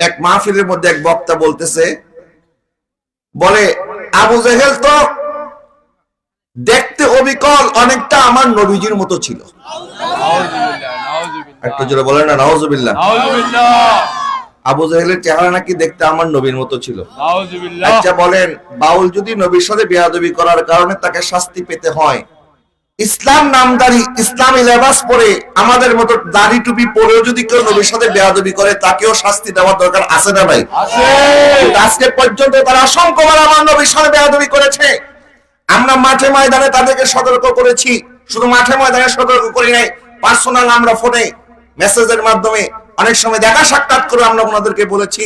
এক মাহফিলের মধ্যে এক বক্তা বলতেছে বলে আবু জেহেল তো দেখতে অবিকল অনেকটা আমার নবীজির মতো ছিল। একটু জোরে বলেন না নওয়াজুবিল্লাহ আবু জাহেলের চেহারা নাকি দেখতে আমার নবীর মতো ছিল। আচ্ছা বলেন বাউল যদি নবীর সাথে বেয়াদবি করার কারণে তাকে শাস্তি পেতে হয় ইসলাম নামদারি ইসলামী লেবাস পরে আমাদের মতো দাড়ি টুপি পরেও যদি কেউ নবীর সাথে বেয়াদবি করে তাকেও শাস্তি দেওয়ার দরকার আছে না ভাই? আজকে পর্যন্ত তারা অসংখ্যবার আমার নবীর সাথে বেয়াদবি করেছে। আমরা মাঠে ময়দানে তাদেরকে সতর্ক করেছি। শুধু মাঠে ময়দানে সতর্ক করি নাই পার্সোনাল আমরা ফোনে মেসেজের মাধ্যমে অনেক সময় দেখা সাক্ষাৎ করে আমরা ওনাদেরকে বলেছি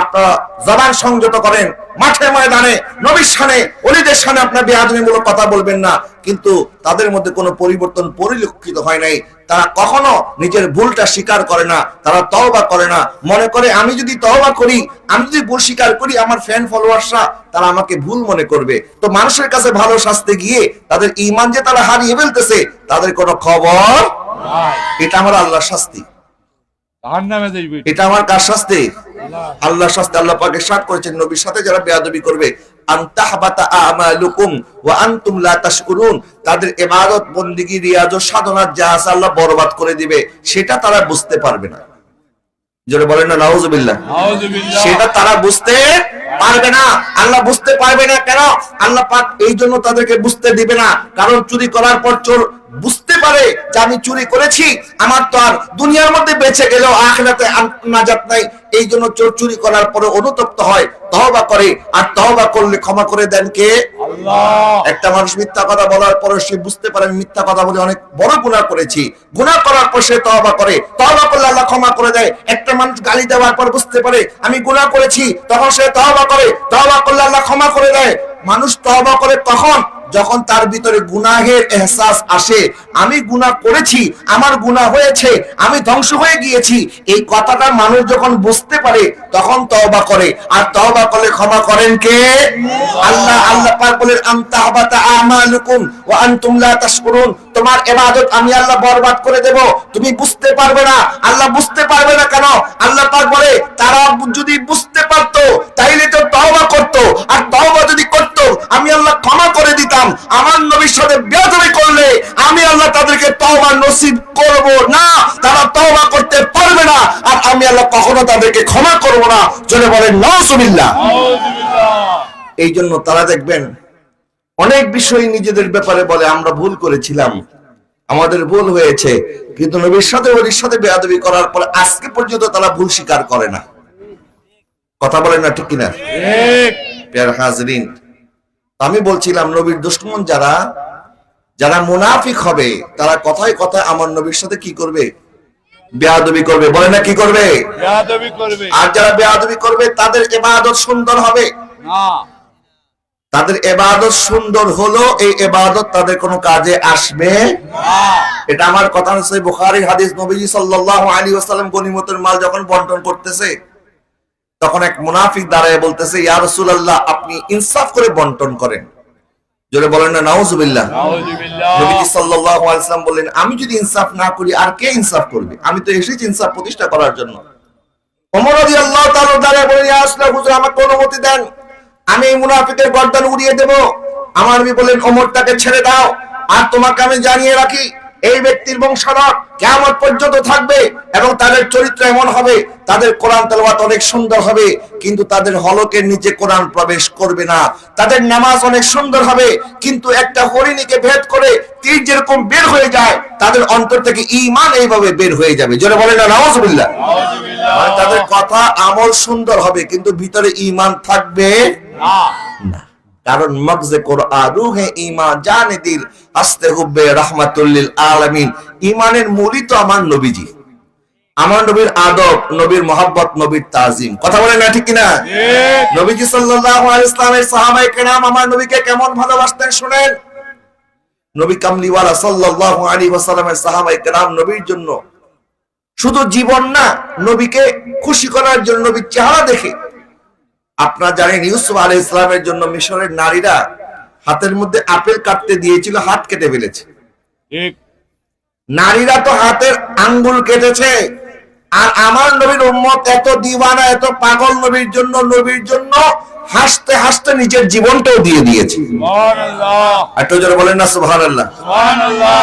আপনারা জবান সংযত করেন। মাঠে ময়দানে নবীর সানে অলিদের সামনে আপনার বেআদমিমূলক কথা বলবেন না। কিন্তু তাদের মধ্যে কোনো পরিবর্তন পরিলক্ষিত হয় নাই। তারা কখনো নিজের ভুলটা স্বীকার করে না তারা তওবা করে না। মনে করে আমি যদি তওবা করি আমি যদি ভুল স্বীকার করি আমার ফ্যান ফলোয়ার্সরা তারা আমাকে ভুল মনে করবে। তো মানুষের কাছে ভালো শাস্তে গিয়ে তাদের ইমান যে তারা হারিয়ে ফেলতেছে তাদের কোনো খবর এটা আমার আল্লাহর শাস্তি। এটা আমার কার শাস্তি? আল্লাহ শাস্তি আল্লাহ পাকে সাত করেছেন নবীর সাথে যারা বেয়াদবি করবে। আনতাহবাতা আমালুকুম ওয়া আনতুম লা তাশকুরুন। তাদের বন্দেগী রিয়াজ সাধনা যা আছে আল্লাহ বরবাদ করে দিবে সেটা তারা বুঝতে পারবে না। জোরে বলেন না নাউজুবিল্লাহ। সেটা তারা বুঝতে পারবে না। আল্লাহ বুঝতে পারবে না কেন? আল্লাহ পাক এই জন্য তাদেরকে বুঝতে দিবে না। কারণ চুরি করার পর চোর বুঝতে পারে যে আমি চুরি করেছি আমার তো আর দুনিয়ার মধ্যে বেঁচে গেলেও আখেরাতে নাজাত নাই। এই জন্য চোর চুরি করার পরে অনুতপ্ত হয় তহবা করে। আর তহবা করলে ক্ষমা করে দেন কে? একটা মানুষ মিথ্যা কথা বলার পরে সে বুঝতে পারে আমি মিথ্যা কথা বলে অনেক বড় গুনাহ করেছি। গুনাহ করার পর সে তওবা করে। তওবা করলে আল্লাহ ক্ষমা করে দেয়। একটা মানুষ গালি দেওয়ার পর বুঝতে পারে আমি গুনাহ করেছি। তখন সে তহবা করে। তহবা করলে আল্লাহ ক্ষমা করে দেয়। মানুষ তহবা করে তখন যখন তার ভিতরে গুনাহের এহসাস আসে, আমি গুনাহ করেছি, আমার গুনাহ হয়েছে, আমি ধ্বংস হয়ে গিয়েছি, এই কথাটা মানুষ যখন বুঝতে পারে, তখন তওবা করে। আর তওবা করলে ক্ষমা করেন কে? আল্লাহ আল্লাহ তোমার ইবাদত আমি আল্লাহ বরবাদ করে দেব। তুমি বুঝতে পারবে না। আল্লাহ বুঝতে পারবে না কেন? আল্লাহ পাক বলে, তারা যদি বুঝতে পারতো, তাইলে তো তওবা করতো। আর তওবা যদি আমি আল্লাহ ক্ষমা করে দিতাম আমার নবীর সাথে বেয়াদবি করলে আমি আল্লাহ তাদেরকে তওবা নসিব করব না তারা তওবা করতে পারবে না আর আমি আল্লাহ কখনো তাদেরকে ক্ষমা করব না। জনে বলেন নাউজুবিল্লাহ। নাউজুবিল্লাহ। এই জন্য তারা দেখবেন অনেক বিষয় নিজেদের ব্যাপারে বলে আমরা ভুল করেছিলাম। আমাদের ভুল হয়েছে কিন্তু নবীর সাথে ওলির সাথে বেয়াদবি করার পরে আজকে পর্যন্ত তারা ভুল স্বীকার করে না। কথা বলেন না ঠিক কিনা? হাজরিন আমি বলছিলাম নবীর দুশ্মন যারা যারা মুনাফিক হবে তারা কথায় কথায় আমার নবীর সাথে কি করবে? বেয়াদবি করবে। বলে না কি করবে? আর যারা বেয়াদবি করবে তাদের এবাদত সুন্দর হবে। তাদের এবাদত সুন্দর হলো এই এবাদত তাদের কোনো কাজে আসবে এটা আমার কথা হচ্ছে বুখারি হাদিস নবীজি সাল্লাল্লাহু আলাইহি ওয়াসাল্লাম গনিমতের মাল যখন বন্টন করতেছে তখন এক মুনাফিক দাঁড়ায় বলতেছে ইয়া রাসূলুল্লাহ আপনি ইনসাফ করে বন্টন করেন। জোরে বলেন না নাউজুবিল্লাহ। নাউজুবিল্লাহ। নবীজি সাল্লাল্লাহু আলাইহি ওয়াসাল্লাম বললেন আমি যদি ইনসাফ না করি আর কে ইনসাফ করবে? আমি তো এসেছি ইনসাফ প্রতিষ্ঠা করার জন্য। ওমর রাদিয়াল্লাহু তাআলা দাঁড়ায় বলেন ইয়া আসলা হুজুর আমাকে অনুমতি দেন। আমি এই মুনাফিকের গর্দান উড়িয়ে দেব। আমার নবী বলেন ওমর তাকে ছেড়ে দাও। আর তোমাকে আমি জানিয়ে রাখি এই ব্যক্তির বংশধর কেমন পর্যন্ত থাকবে এবং তাদের চরিত্র এমন হবে, তাদের কোরআন তেলাওয়াত অনেক সুন্দর হবে, কিন্তু তাদের হলকের নিচে কোরআন প্রবেশ করবে না। তাদের নামাজ অনেক সুন্দর হবে, কিন্তু একটা হরিণীকে ভেদ করে তীর যেরকম বের হয়ে যায়, তাদের অন্তর থেকে ইমান এইভাবে বের হয়ে যাবে। জোরে বলে না নাউজুবিল্লাহ মানে তাদের কথা আমল সুন্দর হবে, কিন্তু ভিতরে ইমান থাকবে না। কারণ মগজে কোরআন রুহে ঈমান জানে দিল আস্তে হুব্বে রাহমাতুল্লিল আলামিন। ঈমানের মূলই তো আমার নবীজি। আমার নবীর আদব নবীর মোহাব্বত নবীর তাজিম। কথা বলে না ঠিক কিনা? নবীজি সাল্লাল্লাহু আলাইহি ইসলামের সাহাবায়ে কেরাম আমার নবীকে কেমন ভালোবাসতেন শুনেন? নবী কামলিওয়ালা সাল্লাল্লাহু আলাইহি ওয়াসাল্লামের সাহাবায়ে কেরাম নবীর জন্য। শুধু জীবন না নবীকে খুশি করার জন্য নবীর চেহারা দেখে আপনারা জানেন ইউসুফ আলাইহিস ইসলামের জন্য মিশরের নারীরা হাতের মধ্যে আপেল কাটতে দিয়েছিল হাত কেটে ফেলেছে। নারীরা তো হাতের আঙ্গুল কেটেছে। আর আমার নবীর উম্মত এত দিওয়ানা এত পাগল নবীর জন্য নবীর জন্য হাসতে হাসতে নিজের জীবনটাও দিয়ে দিয়েছে। একটু জোরে বলেন না সুবহানাল্লাহ। সুবহানাল্লাহ।